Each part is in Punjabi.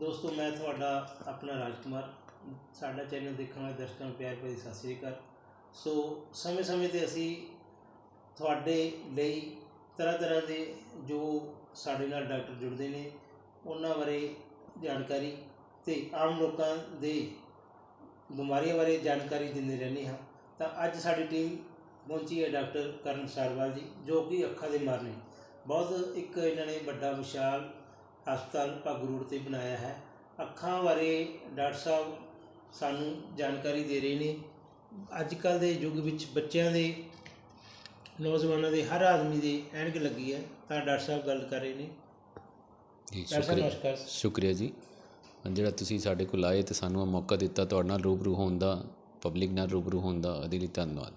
ਦੋਸਤੋ, ਮੈਂ ਤੁਹਾਡਾ ਆਪਣਾ ਰਾਜਕੁਮਾਰ। ਸਾਡਾ ਚੈਨਲ ਦੇਖਣ ਵਾਲੇ ਦਰਸ਼ਕਾਂ ਨੂੰ ਪਿਆਰ ਭਰੀ ਸਤਿ ਸ੍ਰੀ ਅਕਾਲ। ਸੋ, ਸਮੇਂ-ਸਮੇਂ ਤੇ ਅਸੀਂ ਤੁਹਾਡੇ ਲਈ ਤਰ੍ਹਾਂ ਤਰ੍ਹਾਂ ਦੇ ਜੋ ਸਾਡੇ ਨਾਲ ਡਾਕਟਰ ਜੁੜਦੇ ਨੇ, ਉਹਨਾਂ ਬਾਰੇ ਜਾਣਕਾਰੀ ਤੇ ਆਮ ਲੋਕਾਂ ਦੇ ਬਿਮਾਰੀਆਂ ਬਾਰੇ ਜਾਣਕਾਰੀ ਦਿੰਦੇ ਰਹਿੰਦੇ ਹਾਂ। ਤਾਂ ਅੱਜ ਸਾਡੀ ਟੀਮ ਪਹੁੰਚੀ ਹੈ ਡਾਕਟਰ ਕਰਨ ਸਰਵਾਲ ਜੀ, ਜੋ ਕਿ ਅੱਖਾਂ ਦੇ ਮਾਹਰ ਨੇ। ਬਹੁਤ ਇੱਕ ਇਹਨਾਂ ਨੇ ਵੱਡਾ ਵਿਸ਼ਾਲ ਹਸਪਤਾਲ ਭਾਗੂ ਰੋਡ ਤੇ ਬਣਾਇਆ ਹੈ। ਅੱਖਾਂ ਬਾਰੇ ਡਾਕਟਰ ਸਾਹਿਬ ਸਾਨੂੰ ਜਾਣਕਾਰੀ ਦੇ ਰਹੇ ਨੇ। ਅੱਜ ਕੱਲ ਦੇ ਯੁੱਗ ਵਿੱਚ ਬੱਚਿਆਂ ਦੇ ਨੌਜਵਾਨਾਂ ਦੇ ਹਰ ਆਦਮੀ ਦੇ ਐਨਕ ਲੱਗੀ ਹੈ ਤਾਂ ਡਾਕਟਰ ਸਾਹਿਬ ਗੱਲ ਕਰ ਰਹੇ ਨੇ। ਜੀ ਸ਼ੁਕਰੀਆ। ਸ਼ੁਕਰੀਆ ਜੀ। ਜਿਹੜਾ ਤੁਸੀਂ ਸਾਡੇ ਕੋਲ ਆਏ ਤੇ ਸਾਨੂੰ ਇਹ ਮੌਕਾ ਦਿੱਤਾ ਤੁਹਾਡੇ ਨਾਲ ਰੂਬਰੂ ਹੋਣ ਦਾ ਪਬਲਿਕ ਨਾਲ ਰੂਬਰੂ ਹੋਣ ਦਾ ਲਈ ਧੰਨਵਾਦ।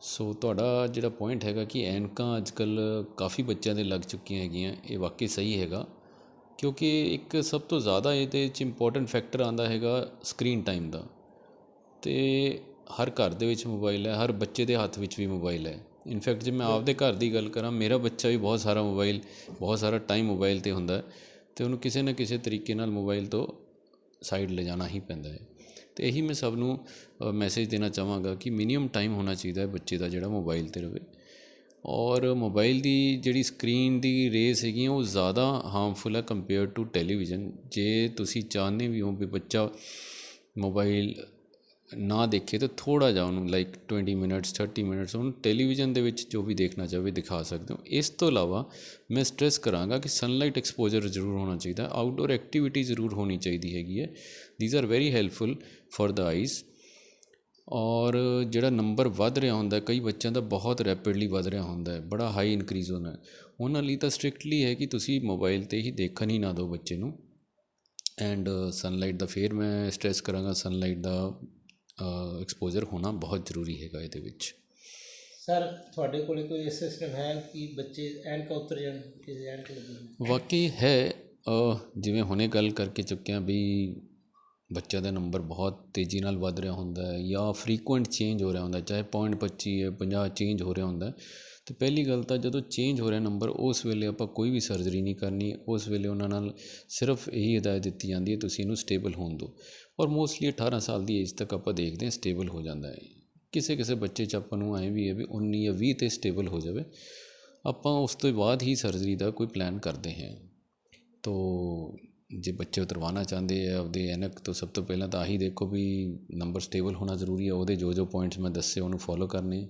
ਸੋ ਤੁਹਾਡਾ ਜਿਹੜਾ ਪੁਆਇੰਟ ਹੈਗਾ ਕਿ ਐਨਕਾਂ ਅੱਜਕੱਲ ਕਾਫੀ ਬੱਚਿਆਂ ਦੇ ਲੱਗ ਚੁੱਕੀਆਂ ਹੈਗੀਆਂ ਇਹ ਵਾਕਈ ਸਹੀ ਹੈਗਾ। ਕਿਉਂਕਿ ਇੱਕ ਸਭ ਤੋਂ ਜ਼ਿਆਦਾ ਇਹਦੇ ਵਿੱਚ ਇੰਪੋਰਟੈਂਟ ਫੈਕਟਰ ਆਂਦਾ ਹੈਗਾ ਸਕਰੀਨ ਟਾਈਮ ਦਾ। ਤੇ ਹਰ ਘਰ ਦੇ ਵਿੱਚ ਮੋਬਾਈਲ ਹੈ ਹਰ ਬੱਚੇ ਦੇ ਹੱਥ ਵਿੱਚ ਵੀ ਮੋਬਾਈਲ ਹੈ। ਇਨਫੈਕਟ ਜੇ ਮੈਂ ਆਪਦੇ ਘਰ ਦੀ ਗੱਲ ਕਰਾਂ ਮੇਰਾ ਬੱਚਾ ਵੀ ਬਹੁਤ ਸਾਰਾ ਮੋਬਾਈਲ ਬਹੁਤ ਸਾਰਾ ਟਾਈਮ ਮੋਬਾਈਲ ਤੇ ਹੁੰਦਾ ਹੈ। ਤੇ ਉਹਨੂੰ ਕਿਸੇ ਨਾ ਕਿਸੇ ਤਰੀਕੇ ਨਾਲ ਮੋਬਾਈਲ ਤੋਂ ਸਾਈਡ ਲੈ ਜਾਣਾ ਹੀ ਪੈਂਦਾ ਹੈ। ਅਤੇ ਇਹੀ ਮੈਂ ਸਭ ਨੂੰ ਮੈਸੇਜ ਦੇਣਾ ਚਾਹਾਂਗਾ ਕਿ ਮਿਨੀਮਮ ਟਾਈਮ ਹੋਣਾ ਚਾਹੀਦਾ ਬੱਚੇ ਦਾ ਜਿਹੜਾ ਮੋਬਾਈਲ ਤੇ ਰਵੇ। ਔਰ ਮੋਬਾਈਲ ਦੀ ਜਿਹੜੀ ਸਕਰੀਨ ਦੀ ਰੇਸ ਹੈਗੀਆਂ ਉਹ ਜ਼ਿਆਦਾ ਹਾਰਮਫੁਲ ਹੈ ਕੰਪੇਅਰ ਟੂ ਟੈਲੀਵਿਜ਼ਨ ਜੇ ਤੁਸੀਂ ਚਾਹੁੰਦੇ ਵੀ ਹੋ ਵੀ ਬੱਚਾ ਮੋਬਾਈਲ ਨਾ ਦੇਖੇ ਤਾਂ ਥੋੜਾ ਜਿਹਾ ਉਹਨੂੰ ਲਾਈਕ 20 ਮਿੰਟਸ 30 ਮਿੰਟਸ ਉਹਨੂੰ ਟੈਲੀਵਿਜ਼ਨ ਦੇ ਵਿੱਚ ਜੋ ਵੀ ਦੇਖਣਾ ਚਾਹਵੇ ਦਿਖਾ ਸਕਦੇ ਹੋ। ਇਸ ਤੋਂ ਇਲਾਵਾ ਮੈਂ ਸਟ੍ਰੈਸ ਕਰਾਂਗਾ ਕਿ ਸਨਲਾਈਟ ਐਕਸਪੋਜ਼ਰ ਜ਼ਰੂਰ ਹੋਣਾ ਚਾਹੀਦਾ। ਆਊਟਡੋਰ ਐਕਟੀਵਿਟੀ ਜ਼ਰੂਰ ਹੋਣੀ ਚਾਹੀਦੀ ਹੈਗੀ ਹੈ। These are very helpful for the eyes or ਜਿਹੜਾ ਨੰਬਰ ਵੱਧ ਰਿਹਾ ਹੁੰਦਾ ਕਈ ਬੱਚਿਆਂ ਦਾ ਬਹੁਤ ਰੈਪਿਡਲੀ ਵੱਧ ਰਿਹਾ ਹੁੰਦਾ ਹੈ, ਬੜਾ ਹਾਈ ਇਨਕਰੀਜ਼ ਹੋਣਾ ਉਹਨਾਂ ਲਈ ਤਾਂ ਸਟ੍ਰਿਕਟਲੀ ਹੈ ਕਿ ਤੁਸੀਂ ਮੋਬਾਈਲ ਤੇ ਹੀ ਦੇਖਣ ਹੀ ਨਾ ਦਿਓ ਬੱਚੇ ਨੂੰ। ਐਂਡ ਸਨਲਾਈਟ ਦਾ ਫੇਰ ਮੈਂ ਸਟ੍ਰੈਸ ਕਰਾਂਗਾ ਸਨਲਾਈਟ ਦਾ ਐਕਸਪੋਜ਼ਰ ਹੋਣਾ ਬਹੁਤ ਜ਼ਰੂਰੀ ਹੈਗਾ ਇਹਦੇ ਵਿੱਚ। ਸਰ ਤੁਹਾਡੇ ਕੋਲੇ ਕੋਈ ਸਿਸਟਮ ਹੈ ਕਿ ਬੱਚੇ ਐਨਕ ਉਤਰ ਜਾਣ ਕਿਸੇ ਐਨਕ ਲੱਗੀ ਵਾਕਈ ਹੈ ਜਿਵੇਂ ਹੁਣੇ ਗੱਲ ਕਰਕੇ ਚੁੱਕੇ ਹਾਂ ਵੀ ਬੱਚਿਆਂ ਦਾ ਨੰਬਰ ਬਹੁਤ ਤੇਜ਼ੀ ਨਾਲ ਵੱਧ ਰਿਹਾ ਹੁੰਦਾ ਹੈ ਜਾਂ ਫਰੀਕੁਐਂਟ ਚੇਂਜ ਹੋ ਰਿਹਾ ਹੁੰਦਾ ਚਾਹੇ ਪੁਆਇੰਟ 25 ਹੈ 50 ਚੇਂਜ ਹੋ ਰਿਹਾ ਹੁੰਦਾ ਅਤੇ ਪਹਿਲੀ ਗੱਲ ਤਾਂ ਜਦੋਂ ਚੇਂਜ ਹੋ ਰਿਹਾ ਨੰਬਰ ਉਸ ਵੇਲੇ ਆਪਾਂ ਕੋਈ ਵੀ ਸਰਜਰੀ ਨਹੀਂ ਕਰਨੀ, ਉਸ ਵੇਲੇ ਉਹਨਾਂ ਨਾਲ ਸਿਰਫ ਇਹੀ ਹਦਾਇਤ ਦਿੱਤੀ ਜਾਂਦੀ ਹੈ, ਤੁਸੀਂ ਇਹਨੂੰ ਸਟੇਬਲ ਹੋਣ ਦਿਓ। ਔਰ ਮੋਸਟਲੀ 18 ਸਾਲ ਦੀ ਏਜ ਤੱਕ ਆਪਾਂ ਦੇਖਦੇ ਹਾਂ ਸਟੇਬਲ ਹੋ ਜਾਂਦਾ ਹੈ। ਕਿਸੇ ਕਿਸੇ ਬੱਚੇ 'ਚ ਆਪਾਂ ਨੂੰ ਐਂ ਵੀ ਹੈ ਵੀ 19 ਜਾਂ 20 ਤੇ ਸਟੇਬਲ ਹੋ ਜਾਵੇ। ਆਪਾਂ ਉਸ ਤੋਂ ਬਾਅਦ ਹੀ ਸਰਜਰੀ ਦਾ ਕੋਈ ਪਲਾਨ ਕਰਦੇ ਹਾਂ। ਤੋ ਜੇ ਬੱਚੇ ਉਤਰਵਾਉਣਾ ਚਾਹੁੰਦੇ ਆ, ਆਪਦੇ ਐਨਕ ਤੋਂ ਸਭ ਤੋਂ ਪਹਿਲਾਂ ਤਾਂ ਆਹੀ ਦੇਖੋ ਵੀ ਨੰਬਰ ਸਟੇਬਲ ਹੋਣਾ ਜ਼ਰੂਰੀ ਹੈ ਉਹਦੇ ਜੋ ਜੋ ਪੁਆਇੰਟਸ ਮੈਂ ਦੱਸੇ ਉਹਨੂੰ ਫੋਲੋ ਕਰਨੇ।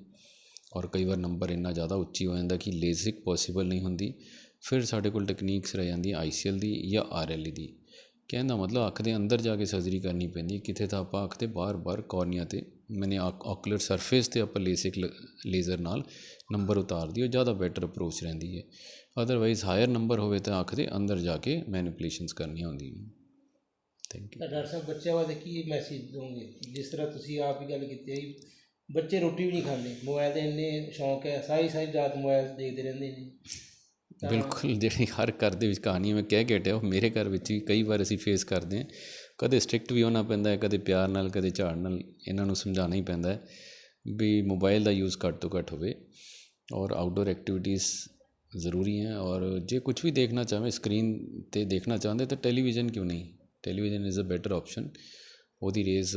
ਔਰ ਕਈ ਵਾਰ ਨੰਬਰ ਇੰਨਾ ਜ਼ਿਆਦਾ ਉੱਚੀ ਹੋ ਜਾਂਦਾ ਕਿ ਲੇਜ਼ਿਕ ਪੋਸੀਬਲ ਨਹੀਂ ਹੁੰਦੀ। ਫਿਰ ਸਾਡੇ ਕੋਲ ਟੈਕਨੀਕਸ ਰਹਿ ਜਾਂਦੀਆਂ ਆਈ ਸੀ ਆਈਸੀਐਲ ਦੀ ਜਾਂ ਆਰ ਆਰਐਲਈ ਦੀ। ਕਹਿਣ ਦਾ ਮਤਲਬ ਅੱਖ ਦੇ ਅੰਦਰ ਜਾ ਕੇ ਸਰਜਰੀ ਕਰਨੀ ਪੈਂਦੀ ਹੈ ਕਿਤੇ ਤਾਂ ਆਪਾਂ ਅੱਖ ਦੇ ਬਾਹਰ-ਬਾਹਰ ਕੋਰਨੀਆ ਤੇ ਮੈਨੇ ਆਕੂਲਰ ਸਰਫੇਸ ਤੇ ਆਪਾਂ ਲੇਸਿਕ ਲੇਜ਼ਰ ਨਾਲ ਨੰਬਰ ਉਤਾਰਦੀ ਉਹ ਜ਼ਿਆਦਾ ਬੈਟਰ ਅਪਰੋਚ ਰਹਿੰਦੀ ਹੈ। ਅਦਰਵਾਈਜ਼ ਹਾਇਰ ਨੰਬਰ ਹੋਵੇ ਤਾਂ ਅੱਖ ਦੇ ਅੰਦਰ ਜਾ ਕੇ ਮੈਨੀਪੂਲੇਸ਼ਨਸ ਕਰਨੀਆਂ ਹੁੰਦੀਆਂ ਥੈਂਕ ਯੂ ਡਾਕਟਰ ਸਾਹਿਬ ਬੱਚਿਆਂ ਵਾਸਤੇ ਕੀ ਮੈਸੇਜ ਦੋਗੇ ਜਿਸ ਤਰ੍ਹਾਂ ਤੁਸੀਂ ਆਪ ਹੀ ਗੱਲ ਕੀਤੀ ਹੈ ਬੱਚੇ ਰੋਟੀ ਵੀ ਨਹੀਂ ਖਾਂਦੇ। ਮੋਬਾਈਲ ਦੇ ਇੰਨੇ ਸ਼ੌਂਕ ਹੈ ਸਾਰੀ ਸਾਰੀ ਰਾਤ ਮੋਬਾਈਲ ਦੇਖਦੇ ਰਹਿੰਦੇ ਨੇ। ਬਿਲਕੁਲ ਜਿਹੜੀ ਹਰ ਘਰ ਦੇ ਵਿੱਚ ਕਹਾਣੀ ਮੈਂ ਕਹਿ ਕੇ ਉਹ ਮੇਰੇ ਘਰ ਵਿੱਚ ਵੀ ਕਈ ਵਾਰ ਅਸੀਂ ਫੇਸ ਕਰਦੇ ਹਾਂ। ਕਦੇ ਸਟ੍ਰਿਕਟ ਵੀ ਹੋਣਾ ਪੈਂਦਾ ਹੈ, ਕਦੇ ਪਿਆਰ ਨਾਲ, ਕਦੇ ਝਾੜ ਨਾਲ, ਇਹਨਾਂ ਨੂੰ ਸਮਝਾਉਣਾ ਹੀ ਪੈਂਦਾ ਹੈ ਵੀ ਮੋਬਾਈਲ ਦਾ ਯੂਜ਼ ਘੱਟ ਤੋਂ ਘੱਟ ਹੋਵੇ ਔਰ ਆਊਟਡੋਰ ਐਕਟੀਵਿਟੀਜ਼ ਜ਼ਰੂਰੀ ਹੈ ਔਰ ਜੇ ਕੁਝ ਵੀ ਦੇਖਣਾ ਚਾਹਵੇ ਸਕਰੀਨ ਤੇ ਦੇਖਣਾ ਚਾਹੁੰਦੇ ਤਾਂ ਟੈਲੀਵਿਜ਼ਨ ਕਿਉਂ ਨਹੀਂ? Television is a better option ਉਹਦੀ ਰੇਜ਼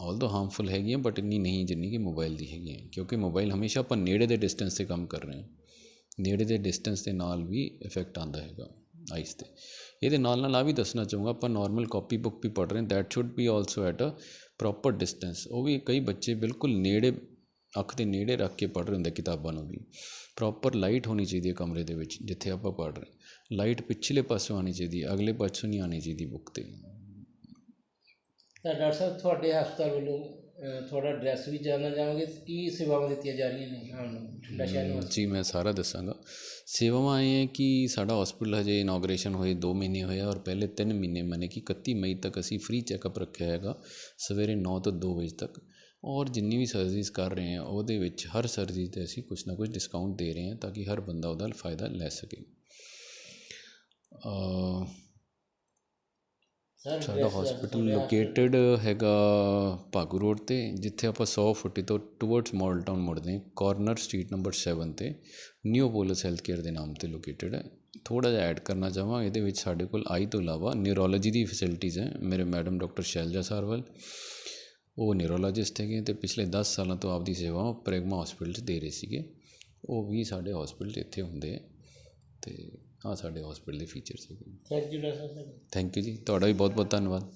ਆਲਦੋ ਹਾਰਮਫੁਲ ਹੈਗੀਆਂ ਬਟ ਇੰਨੀ ਨਹੀਂ ਜਿੰਨੀ ਕਿ ਮੋਬਾਈਲ ਦੀ ਹੈਗੀ ਹੈ, ਕਿਉਂਕਿ ਮੋਬਾਈਲ ਹਮੇਸ਼ਾ ਆਪਾਂ ਨੇੜੇ ਦੇ ਡਿਸਟੈਂਸ ਤੇ ਕੰਮ ਕਰ ਰਹੇ ਹਾਂ। ਨੇੜੇ ਦੇ ਡਿਸਟੈਂਸ ਦੇ ਨਾਲ ਵੀ ਇਫੈਕਟ ਆਉਂਦਾ ਹੈਗਾ। ਆਈਸ ਤੇ। ਇਹਦੇ ਨਾਲ ਨਾਲ ਆ ਵੀ ਦੱਸਣਾ ਚਾਹੂੰਗਾ, ਆਪਾਂ ਨਾਰਮਲ ਕਾਪੀ ਬੁੱਕ ਵੀ ਪੜ੍ਹ ਰਹੇ ਹਾਂ। That should be also at a proper distance ਉਹ ਵੀ ਕਈ ਬੱਚੇ ਬਿਲਕੁਲ ਨੇੜੇ, ਅੱਖ ਦੇ ਨੇੜੇ ਰੱਖ ਕੇ ਪੜ੍ਹ ਰਹੇ ਹੁੰਦੇ ਕਿਤਾਬਾਂ ਨੂੰ ਵੀ। ਪ੍ਰੋਪਰ ਲਾਈਟ ਹੋਣੀ ਚਾਹੀਦੀ ਹੈ ਕਮਰੇ ਦੇ ਵਿੱਚ, ਜਿੱਥੇ ਆਪਾਂ ਪੜ੍ਹ ਰਹੇ ਲਾਈਟ ਪਿਛਲੇ ਪਾਸੋਂ ਆਣੀ ਚਾਹੀਦੀ ਹੈ ਅਗਲੇ ਪਾਸੋਂ ਨਹੀਂ ਆਣੀ ਚਾਹੀਦੀ ਬੁੱਕ ਤੇ ਡਾਕਟਰ ਸਾਹਿਬ, ਤੁਹਾਡੇ ਹਸਪਤਾਲ ਵੱਲੋਂ ਅਹ, ਤੁਹਾਡਾ ਐਡਰੈਸ ਵੀ ਜਾਣਨਾ ਚਾਹਾਂਗੇ? ਕੀ ਸੇਵਾਵਾਂ ਦਿੱਤੀਆਂ ਜਾ ਰਹੀਆਂ ਨੇ ਆਉਣ ਠੰਡਾ ਸ਼ਹਿਰ ਨੂੰ? ਜੀ ਮੈਂ ਸਾਰਾ ਦੱਸਾਂਗਾ। ਸੇਵਾਵਾਂ ਇਹ ਹੈ ਕਿ ਸਾਡਾ ਹਸਪੀਟਲ ਹਜੇ ਇਨੋਗ੍ਰੇਸ਼ਨ ਹੋਏ 2 ਮਹੀਨੇ ਹੋਏ ਔਰ ਪਹਿਲੇ 3 ਮਹੀਨੇ ਮਨੇ ਕਿ 31 ਮਈ ਤੱਕ ਅਸੀਂ ਫ੍ਰੀ ਚੈੱਕਅਪ ਰੱਖਿਆ ਹੈਗਾ ਸਵੇਰੇ 9 ਤੋਂ 2 ਵਜੇ ਤੱਕ। ਔਰ ਜਿੰਨੀ ਵੀ ਸਰਜਰੀਜ਼ ਕਰ ਰਹੇ ਹਾਂ ਉਹਦੇ ਵਿੱਚ ਹਰ ਸਰਜਰੀ ਤੇ ਅਸੀਂ ਕੁਝ ਨਾ ਕੁਝ ਡਿਸਕਾਊਂਟ ਦੇ ਰਹੇ ਹਾਂ ਤਾਂ ਕਿ ਹਰ ਬੰਦਾ ਉਹਦਾ ਫਾਇਦਾ ਲੈ ਸਕੇ। ਅ ਸਾਡਾ ਹਸਪੀਟਲ ਲੋਕੇਟਡ ਹੈਗਾ ਭਾਗੂ ਰੋਡ ਤੇ ਜਿੱਥੇ ਆਪਾਂ 100 ਫੁੱਟੀ ਤੋਂ ਟੁਵਰਡਸ ਮਾਡਲ ਟਾਊਨ ਮੁੜਦੇ ਹਾਂ ਕਾਰਨਰ ਸਟਰੀਟ ਨੰਬਰ 7 ਤੇ ਨਿਊ ਪੋਲਸ ਹੈਲਥ ਕੇਅਰ ਦੇ ਨਾਮ ਤੇ ਲੋਕੇਟਡ ਹੈ। ਥੋੜ੍ਹਾ ਜਿਹਾ ਐਡ ਕਰਨਾ ਚਾਹਾਂ ਇਹਦੇ ਵਿੱਚ ਸਾਡੇ ਕੋਲ ਆਈ ਤੋਂ ਇਲਾਵਾ ਨਿਊਰੋਲੋਜੀ ਦੀ ਫੈਸਿਲਿਟੀਜ਼ ਹੈ। ਮੇਰੇ ਮੈਡਮ ਡਾਕਟਰ ਸ਼ੈਲਜਾ ਸਾਰਵਲ ਉਹ ਨਿਊਰੋਲੋਜਿਸਟ ਹੈਗੇ ਤੇ ਪਿਛਲੇ 10 ਸਾਲਾਂ ਤੋਂ ਆਪਦੀ ਸੇਵਾਵਾਂ ਪ੍ਰੈਗਮਾ ਹਸਪੀਟਲ 'ਚ ਦੇ ਰਹੇ ਸੀਗੇ। ਉਹ ਵੀ ਸਾਡੇ ਹਸਪੀਟਲ 'ਚ ਇੱਥੇ ਹੁੰਦੇ ਤੇ ਆਹ ਸਾਡੇ ਹਸਪੀਟਲ ਦੇ ਫੀਚਰਸ ਹੈਗੇ। ਥੈਂਕ ਯੂ ਡਾਕਟਰ ਸਾਹਿਬ ਥੈਂਕ ਯੂ ਜੀ ਤੁਹਾਡਾ ਵੀ ਬਹੁਤ ਬਹੁਤ ਧੰਨਵਾਦ।